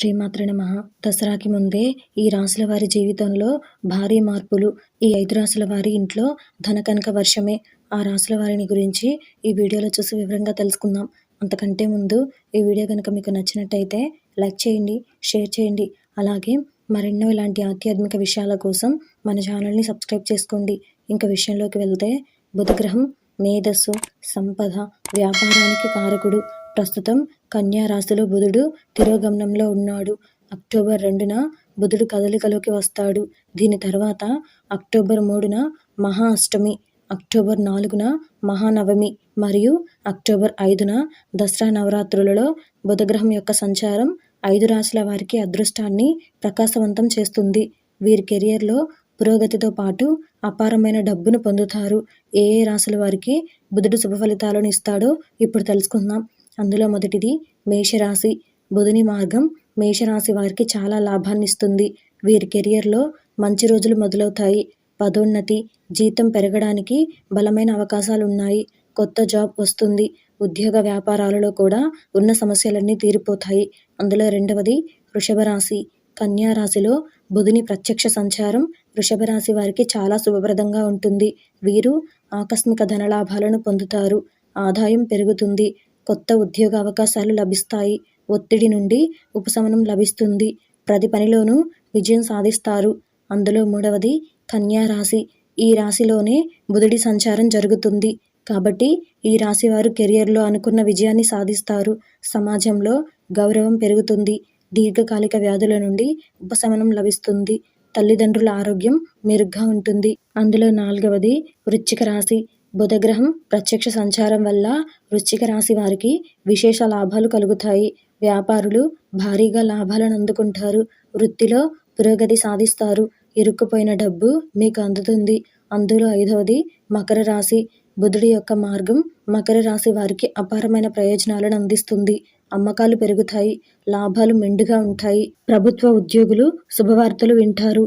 శ్రీమాత్ర నమ. దసరాకి ముందే ఈ రాసుల వారి జీవితంలో భారీ మార్పులు. ఈ ఐదు రాశుల వారి ఇంట్లో ధనకనక వర్షమే. ఆ రాశుల వారిని గురించి ఈ వీడియోలో చూసి వివరంగా తెలుసుకుందాం. అంతకంటే ముందు ఈ వీడియో కనుక మీకు నచ్చినట్టయితే లైక్ చేయండి షేర్ చేయండి. అలాగే మరెన్నో ఇలాంటి ఆధ్యాత్మిక విషయాల కోసం మన ఛానల్ని సబ్స్క్రైబ్ చేసుకోండి. ఇంకా విషయంలోకి వెళ్తే బుధగ్రహం మేధస్సు సంపద వ్యాపారానికి కారకుడు. ప్రస్తుతం కన్యా రాశిలో బుధుడు తిరోగమనంలో ఉన్నాడు. అక్టోబర్ రెండున బుధుడు కదలికలోకి వస్తాడు. దీని తర్వాత అక్టోబర్ మూడున మహా అష్టమి అక్టోబర్ నాలుగున మహానవమి మరియు అక్టోబర్ ఐదున దసరా నవరాత్రులలో బుధగ్రహం యొక్క సంచారం ఐదు రాశుల వారికి అదృష్టాన్ని ప్రకాశవంతం చేస్తుంది. వీరి కెరియర్లో పురోగతితో పాటు అపారమైన డబ్బును పొందుతారు. ఏ ఏ రాశుల వారికి బుధుడు శుభ ఫలితాలను ఇస్తాడో ఇప్పుడు తెలుసుకుందాం. అందులో మొదటిది మేషరాశి. బుధుని మార్గం మేషరాశి వారికి చాలా లాభాన్ని ఇస్తుంది వీరి కెరియర్లో మంచి రోజులు మొదలవుతాయి. పదోన్నతి జీతం పెరగడానికి బలమైన అవకాశాలు ఉన్నాయి కొత్త జాబ్ వస్తుంది. ఉద్యోగ వ్యాపారాలలో కూడా ఉన్న సమస్యలన్నీ తీరిపోతాయి. అందులో రెండవది వృషభరాశి. కన్యా రాశిలో బుధుని ప్రత్యక్ష సంచారం వృషభరాశి వారికి చాలా శుభప్రదంగా ఉంటుంది. వీరు ఆకస్మిక ధనలాభాలను పొందుతారు. ఆదాయం పెరుగుతుంది. కొత్త ఉద్యోగ అవకాశాలు లభిస్తాయి. ఒత్తిడి నుండి ఉపశమనం లభిస్తుంది. ప్రతి పనిలోనూ విజయం సాధిస్తారు. అందులో మూడవది కన్యా రాశి. ఈ రాశిలోనే బుధుడి సంచారం జరుగుతుంది. కాబట్టి ఈ రాశి వారు కెరియర్లో అనుకున్న విజయాన్ని సాధిస్తారు. సమాజంలో గౌరవం పెరుగుతుంది. దీర్ఘకాలిక వ్యాధుల నుండి ఉపశమనం లభిస్తుంది. తల్లిదండ్రుల ఆరోగ్యం మెరుగ్గా ఉంటుంది. అందులో నాలుగవది వృశ్చిక రాశి. బుధగ్రహం ప్రత్యక్ష సంచారం వల్ల వృశ్చిక రాశి వారికి విశేష లాభాలు కలుగుతాయి. వ్యాపారులు భారీగా లాభాలను అందుకుంటారు. వృత్తిలో పురోగతి సాధిస్తారు. ఇరుక్కుపోయిన డబ్బు మీకు అందుతుంది. అందులో ఐదవది మకర రాశి. బుధుడి యొక్క మార్గం మకర రాశి వారికి అపారమైన ప్రయోజనాలను అందిస్తుంది. అమ్మకాలు పెరుగుతాయి. లాభాలు మెండుగా ఉంటాయి. ప్రభుత్వ ఉద్యోగులు శుభవార్తలు వింటారు.